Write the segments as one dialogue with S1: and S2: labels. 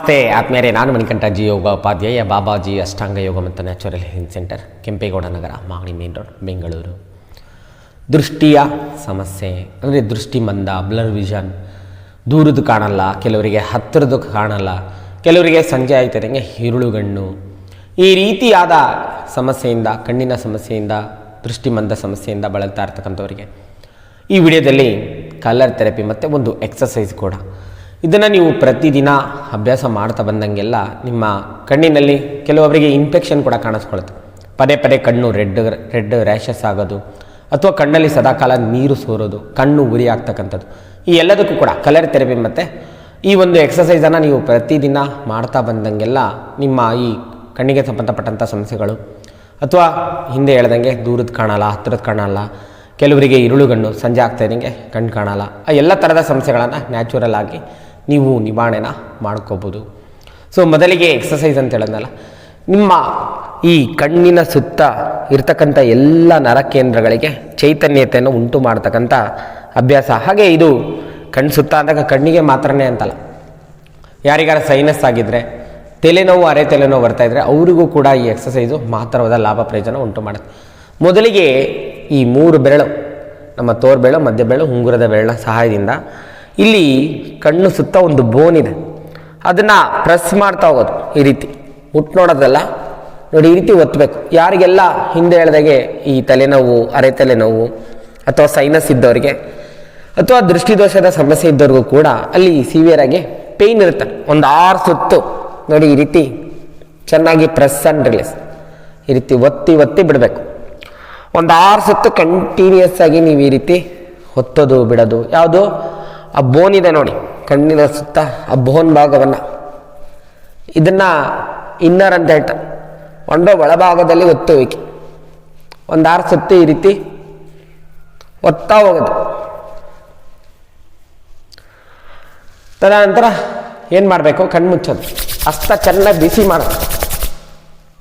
S1: ನಮಸ್ತೆ, ಆತ್ಮೀಯರೇ, ನಾನು ಮಣಿಕಂಠ ಜಿ ಯೋಗ ಉಪಾಧ್ಯಾಯ ಬಾಬಾಜಿ ಅಷ್ಟಾಂಗ ಯೋಗ ಮತ್ತು natural health centre, Kempegowda Nagar, Magadi main road, Bengaluru. ದೃಷ್ಟಿಯ ಸಮಸ್ಯೆ, ಅಂದರೆ ದೃಷ್ಟಿ ಮಂದ, ಬ್ಲರ್ ವಿಷನ್, ದೂರದ್ದು ಕಾಣಲ್ಲ, ಕೆಲವರಿಗೆ ಹತ್ತಿರದ್ದು ಕಾಣಲ್ಲ, ಕೆಲವರಿಗೆ ಸಂಜೆ ಆಯ್ತದಂಗೆ ಹಿರುಳುಗಣ್ಣು ಈ ರೀತಿಯಾದ ಸಮಸ್ಯೆಯಿಂದ, ಕಣ್ಣಿನ ಸಮಸ್ಯೆಯಿಂದ, ದೃಷ್ಟಿ ಮಂದ ಸಮಸ್ಯೆಯಿಂದ ಬಳಲ್ತಾ ಇರ್ತಕ್ಕಂಥವರಿಗೆ ಈ ವಿಡಿಯೋದಲ್ಲಿ ಕಲರ್ ಥೆರಪಿ ಮತ್ತು ಒಂದು ಎಕ್ಸಸೈಸ್ ಕೂಡ. ಇದನ್ನು ನೀವು ಪ್ರತಿದಿನ ಅಭ್ಯಾಸ ಮಾಡ್ತಾ ಬಂದಂಗೆಲ್ಲ ನಿಮ್ಮ ಕಣ್ಣಿನಲ್ಲಿ ಕೆಲವೊಬ್ಬರಿಗೆ ಇನ್ಫೆಕ್ಷನ್ ಕೂಡ ಕಾಣಿಸ್ಕೊಳ್ಳುತ್ತೆ ಪದೇ ಪದೇ ಕಣ್ಣು ರೆಡ್ ರೆಡ್ ರ್ಯಾಷಸ್ ಆಗೋದು, ಅಥವಾ ಕಣ್ಣಲ್ಲಿ ಸದಾಕಾಲ ನೀರು ಸೋರೋದು, ಕಣ್ಣು ಉರಿ ಆಗ್ತಕ್ಕಂಥದ್ದು. ಈ ಎಲ್ಲದಕ್ಕೂ ಕೂಡ ಕಲರ್ ಥೆರಪಿ ಮತ್ತು ಈ ಒಂದು ಎಕ್ಸಸೈಸನ್ನು ನೀವು ಪ್ರತಿದಿನ ಮಾಡ್ತಾ ಬಂದಂಗೆಲ್ಲ ನಿಮ್ಮ ಈ ಕಣ್ಣಿಗೆ ಸಂಬಂಧಪಟ್ಟಂಥ ಸಮಸ್ಯೆಗಳು, ಅಥವಾ ಹಿಂದೆ ಹೇಳ್ದಂಗೆ ದೂರದ ಕಾಣಲ್ಲ, ಹತ್ತಿರದ ಕಾಣಲ್ಲ, ಕೆಲವರಿಗೆ ಇರುಳುಗಣ್ಣು, ಸಂಜೆ ಆಗ್ತಾ ಇದ್ದಂಗೆ ಕಣ್ಣು ಕಾಣಲ್ಲ, ಆ ಎಲ್ಲ ಥರದ ಸಮಸ್ಯೆಗಳನ್ನು ನ್ಯಾಚುರಲ್ ಆಗಿ ನೀವು ನಿವಾರಣೆನ ಮಾಡ್ಕೋಬೋದು. ಸೊ ಮೊದಲಿಗೆ ಎಕ್ಸಸೈಸ್ ಅಂತ ಹೇಳೋದಲ್ಲ, ನಿಮ್ಮ ಈ ಕಣ್ಣಿನ ಸುತ್ತ ಇರ್ತಕ್ಕಂಥ ಎಲ್ಲ ನರಕೇಂದ್ರಗಳಿಗೆ ಚೈತನ್ಯತೆಯನ್ನು ಉಂಟು ಮಾಡ್ತಕ್ಕಂಥ ಅಭ್ಯಾಸ. ಹಾಗೆ ಇದು ಕಣ್ಣು ಸುತ್ತ ಅಂದಾಗ ಕಣ್ಣಿಗೆ ಮಾತ್ರನೇ ಅಂತಲ್ಲ. ಯಾರಿಗಾರ ಸೈನಸ್ ಆಗಿದ್ದರೆ ತಲೆನೋವು, ಅರೆ ತಲೆನೋವು ಬರ್ತಾ ಇದ್ದರೆ ಅವರಿಗೂ ಕೂಡ ಈ ಎಕ್ಸಸೈಸು ಮಾತ್ರವಾದ ಲಾಭ ಪ್ರಯೋಜನ ಉಂಟು ಮಾಡುತ್ತೆ. ಮೊದಲಿಗೆ ಈ ಮೂರು ಬೆರಳು, ನಮ್ಮ ತೋರ್ಬೆಳು ಮಧ್ಯ ಬೆರಳು ಉಂಗುರದ ಬೆರಳ ಸಹಾಯದಿಂದ ಇಲ್ಲಿ ಕಣ್ಣು ಸುತ್ತ ಒಂದು ಬೋನ್ ಇದೆ ಅದನ್ನು ಪ್ರೆಸ್ ಮಾಡ್ತಾ ಹೋಗೋದು ಈ ರೀತಿ. ಮುಟ್ಟು ನೋಡೋದಲ್ಲ? ನೋಡಿ, ಈ ರೀತಿ ಒತ್ತಬೇಕು ಯಾರಿಗೆಲ್ಲ ಹಿಂದೆ ಹೇಳ್ದಾಗೆ ಈ ತಲೆನೋವು, ಅರೆ ತಲೆನೋವು ಅಥವಾ ಸೈನಸ್ ಇದ್ದವರಿಗೆ ಅಥವಾ ದೃಷ್ಟಿದೋಷದ ಸಮಸ್ಯೆ ಇದ್ದವ್ರಿಗೂ ಕೂಡ ಅಲ್ಲಿ ಸಿವಿಯರ್ ಆಗಿ ಪೇಯ್ನ್ ಇರುತ್ತೆ. ಒಂದು ಆರು ಸುತ್ತು. ನೋಡಿ, ಈ ರೀತಿ ಚೆನ್ನಾಗಿ ಪ್ರೆಸ್ ಆ್ಯಂಡ್ ರಿಲೀಸ್ ಈ ರೀತಿ ಒತ್ತಿ ಒತ್ತಿ ಬಿಡಬೇಕು. ಒಂದು ಆರು ಸುತ್ತು ಕಂಟಿನ್ಯೂಸ್ ಆಗಿ ನೀವು ಈ ರೀತಿ ಒತ್ತೋದು, ಬಿಡೋದು. ಯಾವುದು? ಆ ಬೋನ್ ಇದೆ ನೋಡಿ, ಕಣ್ಣಿನ ಸುತ್ತ ಆ ಬೋನ್ ಭಾಗವನ್ನು. ಇದನ್ನು ಇನ್ನರ್ ಅಂತ ಹೇಳ್ತಾರೆ. ಒಂಡೋ ಒಳಭಾಗದಲ್ಲಿ ಒತ್ತುವಿಕೆ ಒಂದು ಆರು ಸುತ್ತಿ ಈ ರೀತಿ ಒತ್ತಾ ಹೋಗೋದು. ತದನಂತರ ಏನು ಮಾಡಬೇಕು? ಕಣ್ಣು ಮುಚ್ಚೋದು. ಹಸ್ತ ಚೆನ್ನಾಗಿ ಬಿಸಿ ಮಾಡೋದು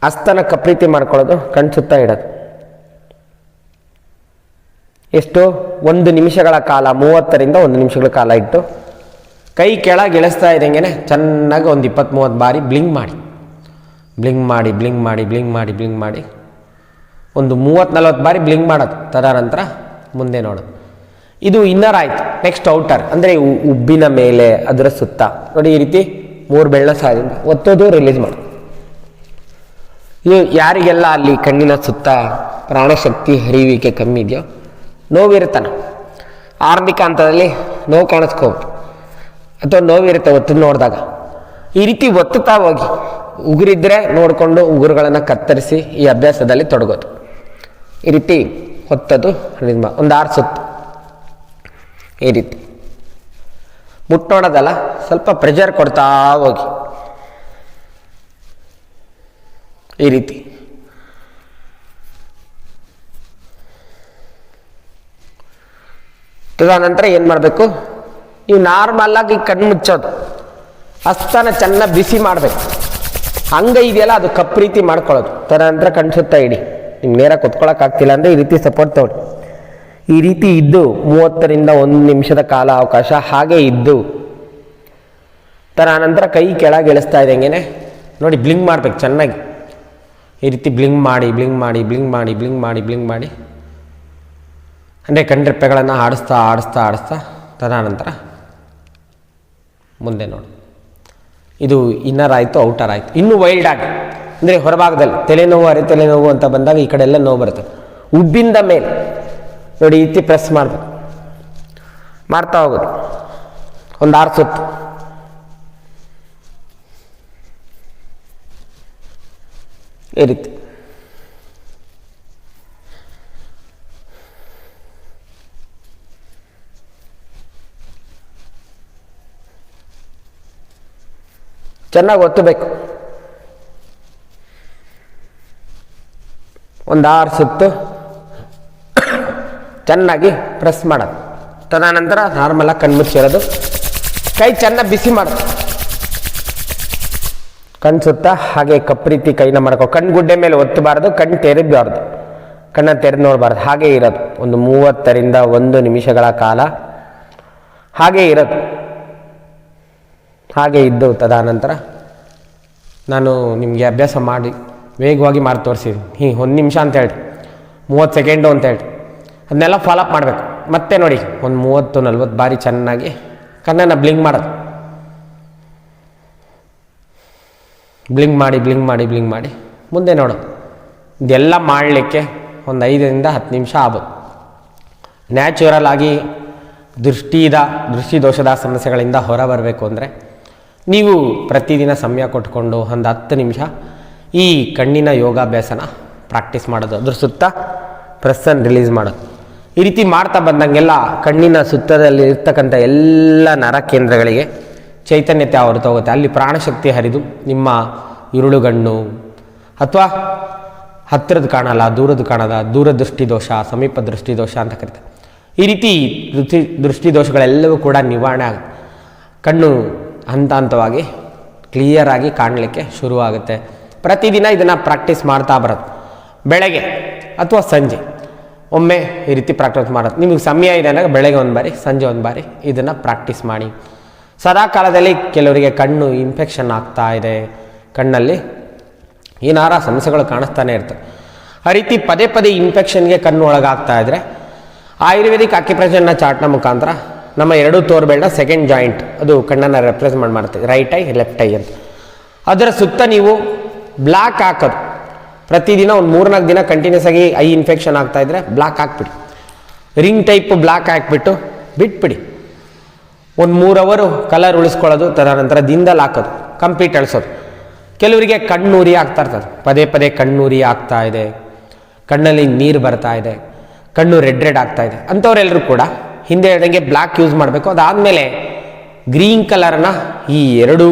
S1: ಹಸ್ತನ ಕಪ್ರೀತಿ ಮಾಡ್ಕೊಳ್ಳೋದು ಕಣ್ಣು ಸುತ್ತ ಇಡೋದು. ಎಷ್ಟು ಒಂದು ನಿಮಿಷಗಳ ಕಾಲ, ಮೂವತ್ತರಿಂದ ಒಂದು ನಿಮಿಷಗಳ ಕಾಲ ಇಟ್ಟು ಕೈ ಕೆಳಗೆ ಇಳಿಸ್ತಾ ಇದ್ದಂಗೆ ಚೆನ್ನಾಗಿ ಒಂದು ಇಪ್ಪತ್ತು ಮೂವತ್ತು ಬಾರಿ ಬ್ಲಿಂಗ್ ಮಾಡಿ. ಬ್ಲಿಂಗ್ ಮಾಡಿ ಬ್ಲಿಂಗ್ ಮಾಡಿ ಬ್ಲಿಂಗ್ ಮಾಡಿ ಬ್ಲಿಂಗ್ ಮಾಡಿ. ಒಂದು ಮೂವತ್ತು ನಲ್ವತ್ತು ಬಾರಿ ಬ್ಲಿಂಗ್ ಮಾಡೋದು. ತದನಂತರ ಮುಂದೆ ನೋಡೋದು ಇದು ಇನ್ನರ್ ಆಯ್ತು. Next outer. ಅಂದರೆ ಉಬ್ಬಿನ ಮೇಲೆ, ಅದರ ಸುತ್ತ. ನೋಡಿ ಈ ರೀತಿ ಮೂರು ಬೆಳ್ಳ ಸಾದಿಂದ ಒತ್ತೋದು ರಿಲೀಸ್ ಮಾಡು. ಇದು ಯಾರಿಗೆಲ್ಲ ಅಲ್ಲಿ ಕಣ್ಣಿನ ಸುತ್ತ ಪ್ರಾಣಶಕ್ತಿ ಹರಿಯುವಿಕೆ ಕಮ್ಮಿ ಇದೆಯೋ ನೋವಿರುತ್ತಾನೆ. ಆರಂಭಿಕ ಹಂತದಲ್ಲಿ ನೋವು ಕಾಣಿಸ್ಕೋಬೇಕು ಅಥವಾ ನೋವಿರುತ್ತೆ ಒತ್ತು ನೋಡಿದಾಗ. ಈ ರೀತಿ ಒತ್ತುತ್ತಾ ಹೋಗಿ. ಉಗುರಿದ್ರೆ ನೋಡಿಕೊಂಡು ಉಗುರುಗಳನ್ನು ಕತ್ತರಿಸಿ ಈ ಅಭ್ಯಾಸದಲ್ಲಿ ತೊಡಗೋದು. ಈ ರೀತಿ ಹೊತ್ತದು ಒಂದು ಆರು ಸುತ್ತು. ಈ ರೀತಿ. ಮುಟ್ಟು ನೋಡೋದಲ್ಲ, ಸ್ವಲ್ಪ ಪ್ರೆಷರ್ ಕೊಡ್ತಾ ಹೋಗಿ. ಈ ರೀತಿ. ತದನಂತರ ಏನು ಮಾಡಬೇಕು? ನೀವು ನಾರ್ಮಲ್ ಆಗಿ ಕಣ್ಣು ಮುಚ್ಚೋದು. ಹಸ್ತನ ಚೆನ್ನಾಗಿ ಬಿಸಿ ಮಾಡಬೇಕು. ಹಂಗೆ ಇದೆಯಲ್ಲ, ಅದು ಕಪ್ ರೀತಿ ಮಾಡ್ಕೊಳ್ಳೋದು. ತದನಂತರ ಕಣ್ಣು ಸುತ್ತ ಇಡಿ. ನಿಮ್ಗೆ ನೇರ ಕುತ್ಕೊಳ್ಳೋಕ್ಕಾಗ್ತಿಲ್ಲ ಅಂದರೆ ಈ ರೀತಿ ಸಪೋರ್ಟ್ ತಗೊಳ್ಳಿ. ಈ ರೀತಿ ಇದ್ದು ಮೂವತ್ತರಿಂದ ಒಂದು ನಿಮಿಷದ ಕಾಲ ಅವಕಾಶ ಹಾಗೆ ಇದ್ದು. ತದನಂತರ ಕೈ ಕೆಳಗೆ ಇಳಿಸ್ತಾ ಇದ್ದಂಗೆ ನೋಡಿ ಬ್ಲಿಂಗ್ ಮಾಡ್ಬೇಕು ಚೆನ್ನಾಗಿ. ಈ ರೀತಿ ಬ್ಲಿಂಗ್ ಮಾಡಿ ಬ್ಲಿಂಗ್ ಮಾಡಿ ಬ್ಲಿಂಗ್ ಮಾಡಿ ಬ್ಲಿಂಗ್ ಮಾಡಿ ಬ್ಲಿಂಗ್ ಮಾಡಿ. ಅಂದರೆ ಕಣ್ರೆಪ್ಪೆಗಳನ್ನು ಆಡಿಸ್ತಾ ಆಡಿಸ್ತಾ ಆಡಿಸ್ತಾ ತದನಂತರ ಮುಂದೆ ನೋಡಿ. ಇದು ಇನ್ನರ್ ಆಯಿತು ಔಟರ್ ಆಯಿತು. ಇನ್ನೂ ವೈಲ್ಡ್ ಆಗಿ, ಅಂದರೆ ಹೊರಭಾಗದಲ್ಲಿ ತಲೆನೋವು ಅರೆ ತಲೆನೋವು ಅಂತ ಬಂದಾಗ ಈ ಕಡೆ ಎಲ್ಲ ನೋವು ಬರುತ್ತೆ. ಉಬ್ಬಿಂದ ಮೇಲೆ, ನೋಡಿ, ಈ ಪ್ರೆಸ್ ಮಾಡಬೇಕು. ಮಾಡ್ತಾ ಹೋಗೋದು. ಒಂದು ಆರು ಸುತ್ತು. ಈ ರೀತಿ. ಚೆನ್ನಾಗಿ ಒತ್ತಬೇಕು. ಒಂದು ಆರು ಸುತ್ತು ಚೆನ್ನಾಗಿ ಪ್ರೆಸ್ ಮಾಡೋದು. ತದನಂತರ ನಾರ್ಮಲಾಗಿ ಕಣ್ಣು ಮುಚ್ಚಿರೋದು. ಕೈ ಚೆನ್ನಾಗಿ ಬಿಸಿ ಮಾಡೋದು. ಕಣ್ಣು ಸುತ್ತ ಹಾಗೆ ಕಪ್ರೀತಿ ಕೈನ ಮಾಡ್ಕೋ ಕಣ್ಣು ಗುಡ್ಡೆ ಮೇಲೆ ಒತ್ತಬಾರ್ದು ಕಣ್ಣು ತೆರೆದಬಾರ್ದು ಕಣ್ಣ ತೆರೆದು ನೋಡಬಾರ್ದು. ಹಾಗೆ ಇರೋದು. ಒಂದು ಮೂವತ್ತರಿಂದ ಒಂದು ನಿಮಿಷಗಳ ಕಾಲ ಹಾಗೆ ಇರೋದು. ಹಾಗೆ ಇದ್ದು ತದನಂತರ ನಾನು ನಿಮಗೆ ಅಭ್ಯಾಸ ಮಾಡಿ ವೇಗವಾಗಿ ಮಾಡಿ ತೋರಿಸಿದ್ದೀನಿ. ಹೀ, ಒಂದು ನಿಮಿಷ ಅಂತ ಹೇಳಿ ಮೂವತ್ತು ಸೆಕೆಂಡು ಅಂತ ಹೇಳಿ ಅದನ್ನೆಲ್ಲ ಫಾಲೋಅಪ್ ಮಾಡಬೇಕು. ಮತ್ತೆ ನೋಡಿ, ಒಂದು ಮೂವತ್ತು, ನಲ್ವತ್ತು ಬಾರಿ ಚೆನ್ನಾಗಿ ಕಣ್ಣನ್ನು ಬ್ಲಿಂಕ್ ಮಾಡೋದು. ಬ್ಲಿಂಕ್ ಮಾಡಿ ಬ್ಲಿಂಕ್ ಮಾಡಿ ಬ್ಲಿಂಕ್ ಮಾಡಿ. ಮುಂದೆ ನೋಡೋದು ಇದೆಲ್ಲ ಮಾಡಲಿಕ್ಕೆ ಒಂದು ಐದರಿಂದ ಹತ್ತು ನಿಮಿಷ ಆಗ್ಬೋದು. ನ್ಯಾಚುರಲ್ ಆಗಿ ದೃಷ್ಟಿದ, ದೃಷ್ಟಿದೋಷದ ಸಮಸ್ಯೆಗಳಿಂದ ಹೊರ ಬರಬೇಕು ಅಂದರೆ ನೀವು ಪ್ರತಿದಿನ ಸಮಯ ಕೊಟ್ಕೊಂಡು ಒಂದು ಹತ್ತು ನಿಮಿಷ ಈ ಕಣ್ಣಿನ ಯೋಗಾಭ್ಯಾಸನ ಪ್ರಾಕ್ಟೀಸ್ ಮಾಡೋದು ಅದ್ರ ಸುತ್ತ ಪ್ರೆಸ್ಸನ್ನು ರಿಲೀಸ್ ಮಾಡೋದು. ಈ ರೀತಿ ಮಾಡ್ತಾ ಬಂದಂಗೆಲ್ಲ ಕಣ್ಣಿನ ಸುತ್ತದಲ್ಲಿ ಇರ್ತಕ್ಕಂಥ ಎಲ್ಲ ನರ ಕೇಂದ್ರಗಳಿಗೆ ಚೈತನ್ಯತೆ ಅವರು ಹೋಗುತ್ತೆ ಅಲ್ಲಿ ಪ್ರಾಣಶಕ್ತಿ ಹರಿದು ನಿಮ್ಮ ಇರುಳುಗಣ್ಣು ಅಥವಾ ಹತ್ತಿರದ ಕಾಣಲ್ಲ, ದೂರದ ಕಾಣದ ದೂರದೃಷ್ಟಿ ದೋಷ ಸಮೀಪ ದೃಷ್ಟಿ ದೋಷ ಅಂತ ಕರಿತಾರೆ. ಈ ರೀತಿ ದೃಷ್ಟಿ ದೃಷ್ಟಿದೋಷಗಳೆಲ್ಲವೂ ಕೂಡ ನಿವಾರಣೆ ಆಗುತ್ತೆ. ಕಣ್ಣು ಹಂತ ಹಂತವಾಗಿ ಕ್ಲಿಯರಾಗಿ ಕಾಣಲಿಕ್ಕೆ ಶುರುವಾಗುತ್ತೆ. ಪ್ರತಿದಿನ ಇದನ್ನು ಪ್ರಾಕ್ಟೀಸ್ ಮಾಡ್ತಾ ಬರೋದು ಬೆಳಗ್ಗೆ ಅಥವಾ ಸಂಜೆ ಒಮ್ಮೆ ಈ ರೀತಿ ಪ್ರಾಕ್ಟೀಸ್ ಮಾಡೋದು ನಿಮಗೆ ಸಮಯ ಇದೆ ಅಂದಾಗ ಬೆಳಗ್ಗೆ ಒಂದು ಬಾರಿ, ಸಂಜೆ ಒಂದು ಬಾರಿ ಇದನ್ನು ಪ್ರಾಕ್ಟೀಸ್ ಮಾಡಿ. ಸದಾ ಕಾಲದಲ್ಲಿ ಕೆಲವರಿಗೆ ಕಣ್ಣು ಇನ್ಫೆಕ್ಷನ್ ಆಗ್ತಾ ಇದೆ. ಕಣ್ಣಲ್ಲಿ ಏನಾರ ಸಮಸ್ಯೆಗಳು ಕಾಣಿಸ್ತಾನೆ ಇರ್ತವೆ ಆ ರೀತಿ ಪದೇ ಪದೇ ಇನ್ಫೆಕ್ಷನ್ಗೆ ಕಣ್ಣು ಒಳಗಾಗ್ತಾ ಇದ್ದರೆ ಆಯುರ್ವೇದಿಕ್ ಅಕ್ಯುಪ್ರೆಷನ್ನ ಚಾಟ್ನ ಮುಖಾಂತರ ನಮ್ಮ ಎರಡೂ ತೋರ್ಬೇಡ ಸೆಕೆಂಡ್ ಜಾಯಿಂಟ್ ಅದು ಕಣ್ಣನ್ನು ರೆಪ್ರೆಸೆಂಟ್ ಮಾಡ್ತೀವಿ ರೈಟ್ ಐ ಲೆಫ್ಟ್ ಐ ಅಂತ. ಅದರ ಸುತ್ತ ನೀವು ಬ್ಲಾಕ್ ಹಾಕೋದು. ಪ್ರತಿದಿನ ಒಂದು ಮೂರ್ನಾಲ್ಕು ದಿನ ಕಂಟಿನ್ಯೂಸ್ ಆಗಿ ಐ ಇನ್ಫೆಕ್ಷನ್ ಆಗ್ತಾ ಇದ್ರೆ ಬ್ಲಾಕ್ ಹಾಕ್ಬಿಡಿ. ರಿಂಗ್ ಟೈಪ್ ಬ್ಲಾಕ್ ಹಾಕ್ಬಿಟ್ಟು ಬಿಟ್ಬಿಡಿ. ಒಂದು ಮೂರು ಅವರು ಕಲರ್ ಉಳಿಸ್ಕೊಳ್ಳೋದು, ತದನಂತರ ದಿನದಲ್ಲಿ ಹಾಕೋದು ಕಂಪ್ಲೀಟ್ ಅಳಿಸೋದು. ಕೆಲವರಿಗೆ ಕಣ್ಣೂರಿ ಆಗ್ತಾ ಇರ್ತದೆ. ಪದೇ ಪದೇ ಕಣ್ಣೂರಿ ಆಗ್ತಾ ಇದೆ. ಕಣ್ಣಲ್ಲಿ ನೀರು ಬರ್ತಾ ಇದೆ. ಕಣ್ಣು ರೆಡ್ ರೆಡ್ ಆಗ್ತಾ ಇದೆ. ಅಂಥವರೆಲ್ಲರೂ ಕೂಡ ಹಿಂದೆ ಹೇಳ್ದಂಗೆ ಬ್ಲ್ಯಾಕ್ ಯೂಸ್ ಮಾಡಬೇಕು. ಅದಾದಮೇಲೆ ಗ್ರೀನ್ ಕಲರನ್ನ ಈ ಎರಡು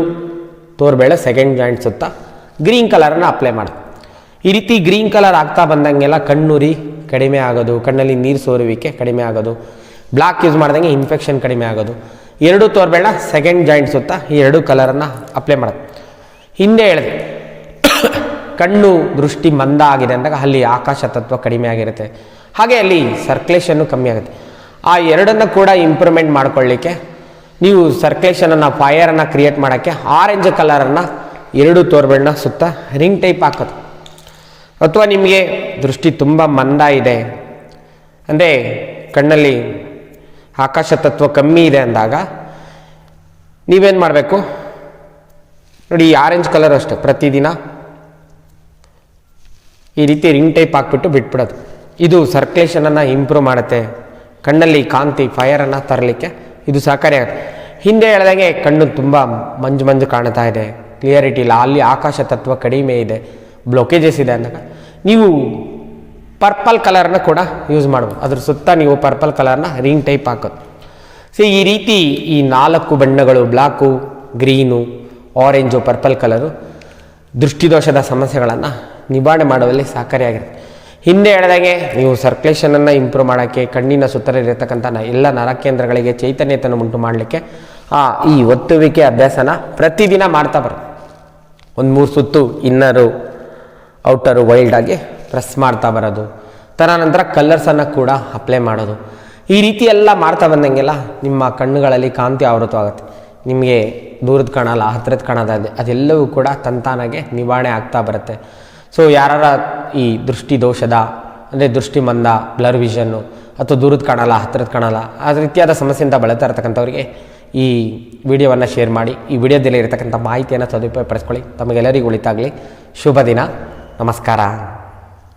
S1: ತೋರ್ಬೇಳೆ ಸೆಕೆಂಡ್ ಜಾಯಿಂಟ್ ಸುತ್ತ ಗ್ರೀನ್ ಕಲರನ್ನು ಅಪ್ಲೈ ಮಾಡಿ ಈ ರೀತಿ ಗ್ರೀನ್ ಕಲರ್ ಆಗ್ತಾ ಬಂದಂಗೆಲ್ಲ ಕಣ್ಣುರಿ ಕಡಿಮೆ ಆಗೋದು, ಕಣ್ಣಲ್ಲಿ ನೀರು ಸೋರುವಿಕೆ ಕಡಿಮೆ ಆಗೋದು ಬ್ಲ್ಯಾಕ್ ಯೂಸ್ ಮಾಡ್ದಂಗೆ ಇನ್ಫೆಕ್ಷನ್ ಕಡಿಮೆ ಆಗೋದು. ಎರಡು ತೋರ್ಬೇಡ ಸೆಕೆಂಡ್ ಜಾಯಿಂಟ್ ಸುತ್ತ ಈ ಎರಡು ಕಲರನ್ನು ಅಪ್ಲೈ ಮಾಡೋದು ಹಿಂದೆ ಹೇಳಿದೆ, ಕಣ್ಣು ದೃಷ್ಟಿ ಮಂದ ಆಗಿದೆ ಅಂದಾಗ ಅಲ್ಲಿ ಆಕಾಶ ತತ್ವ ಕಡಿಮೆ ಆಗಿರುತ್ತೆ. ಹಾಗೆ ಅಲ್ಲಿ ಸರ್ಕ್ಯುಲೇಷನ್ನು ಕಮ್ಮಿ ಆಗುತ್ತೆ. ಆ ಎರಡನ್ನು ಕೂಡ ಇಂಪ್ರೂವ್ಮೆಂಟ್ ಮಾಡ್ಕೊಳ್ಳಿಕ್ಕೆ. ನೀವು ಸರ್ಕ್ಯುಲೇಷನನ್ನು ಫೈಯರನ್ನು ಕ್ರಿಯೇಟ್ ಮಾಡೋಕ್ಕೆ ಆರೆಂಜ್ ಕಲರನ್ನು ಎರಡು ತೋರ್ಬೆಣ್ಣ ಸುತ್ತ ರಿಂಗ್ ಟೈಪ್ ಹಾಕೋದು. ಅಥವಾ ನಿಮಗೆ ದೃಷ್ಟಿ ತುಂಬ ಮಂದ ಇದೆ. ಅಂದರೆ ಕಣ್ಣಲ್ಲಿ ಆಕಾಶ ತತ್ವ ಕಮ್ಮಿ ಇದೆ ಅಂದಾಗ ನೀವೇನು ಮಾಡಬೇಕು? ನೋಡಿ, ಈ ಆರೆಂಜ್ ಕಲರ್ ಅಷ್ಟೆ, ಪ್ರತಿದಿನ ಈ ರೀತಿ ರಿಂಗ್ ಟೈಪ್ ಹಾಕ್ಬಿಟ್ಟು ಬಿಟ್ಬಿಡೋದು. ಇದು ಸರ್ಕ್ಯುಲೇಷನನ್ನು ಇಂಪ್ರೂವ್ ಮಾಡುತ್ತೆ. ಕಣ್ಣಲ್ಲಿ ಕಾಂತಿ ಫೈರನ್ನು ತರಲಿಕ್ಕೆ ಇದು ಸಹಕಾರಿಯಾಗುತ್ತೆ ಹಿಂದೆ ಹೇಳ್ದಂಗೆ ಕಣ್ಣು ತುಂಬ ಮಂಜು ಮಂಜು ಕಾಣ್ತಾ ಇದೆ. ಕ್ಲಿಯರಿಟಿ ಇಲ್ಲ. ಅಲ್ಲಿ ಆಕಾಶ ತತ್ವ ಕಡಿಮೆ ಇದೆ. ಬ್ಲೊಕೇಜಸ್ ಇದೆ ಅಂದಾಗ ನೀವು ಪರ್ಪಲ್ ಕಲರ್ನ ಕೂಡ ಯೂಸ್ ಮಾಡ್ಬೋದು. ಅದ್ರ ಸುತ್ತ ನೀವು ಪರ್ಪಲ್ ಕಲರ್ನ ರಿಂಗ್ ಟೈಪ್ ಹಾಕೋದು. ಸೊ ಈ ರೀತಿ ಈ ನಾಲ್ಕು ಬಣ್ಣಗಳು black green orange purple colour ದೃಷ್ಟಿದೋಷದ ಸಮಸ್ಯೆಗಳನ್ನು ನಿವಾರಣೆ ಮಾಡುವಲ್ಲಿ ಸಹಕಾರಿಯಾಗಿರುತ್ತೆ. ಹಿಂದೆ ಹೇಳಿದಾಗೆ ನೀವು ಸರ್ಕ್ಯುಲೇಷನನ್ನು ಇಂಪ್ರೂವ್ ಮಾಡೋಕ್ಕೆ, ಕಣ್ಣಿನ ಸುತ್ತಲಿರತಕ್ಕಂಥ ನ- ಎಲ್ಲ ನರಕೇಂದ್ರಗಳಿಗೆ ಚೈತನ್ಯತನ ಉಂಟು ಮಾಡಲಿಕ್ಕೆ, ಆ ಈ ಒತ್ತುವಿಕೆ ಅಭ್ಯಾಸನ ಪ್ರತಿದಿನ ಮಾಡ್ತಾ ಬರೋದು ಒಂದು ಮೂರು ಸುತ್ತು ಇನ್ನರು ಔಟರು ವೈಲ್ಡಾಗಿ ಪ್ರೆಸ್ ಮಾಡ್ತಾ ಬರೋದು. ತದನಂತರ ಕಲರ್ಸನ್ನು ಕೂಡ ಅಪ್ಲೈ ಮಾಡೋದು. ಈ ರೀತಿ ಎಲ್ಲ ಮಾಡ್ತಾ ಬಂದಂಗೆಲ್ಲ ನಿಮ್ಮ ಕಣ್ಣುಗಳಲ್ಲಿ ಕಾಂತಿ ಆವೃತವಾಗುತ್ತೆ ನಿಮಗೆ ದೂರದ ಕಾಣಲ್ಲ ಹತ್ತಿರದ ಕಾಣೋದಾದೆ ಅದೆಲ್ಲವೂ ಕೂಡ ತಂತಾನಾಗೆ ನಿವಾರಣೆ ಆಗ್ತಾ ಬರುತ್ತೆ. ಸೊ ಯಾರ ಈ ದೃಷ್ಟಿ ದೋಷದ, ಅಂದರೆ ದೃಷ್ಟಿ ಮಂದ ಬ್ಲರ್ ವಿಷನ್ನು ಅಥವಾ ದೂರದ ಕಾಣಲ್ಲ, ಹತ್ತಿರದ ಕಾಣಲ್ಲ, ಆ ರೀತಿಯಾದ ಸಮಸ್ಯೆಯಿಂದ ಬಳಲ್ತಾ ಇರತಕ್ಕಂಥವ್ರಿಗೆ ಈ ವಿಡಿಯೋವನ್ನು ಶೇರ್ ಮಾಡಿ, ಈ ವಿಡಿಯೋದಲ್ಲಿ ಇರತಕ್ಕಂಥ ಮಾಹಿತಿಯನ್ನು ಸದುಪಯೋಗ ಪಡಿಸ್ಕೊಳ್ಳಿ ತಮಗೆಲ್ಲರಿಗೂ ಉಳಿತಾಗಲಿ ಶುಭ ದಿನ. ನಮಸ್ಕಾರ.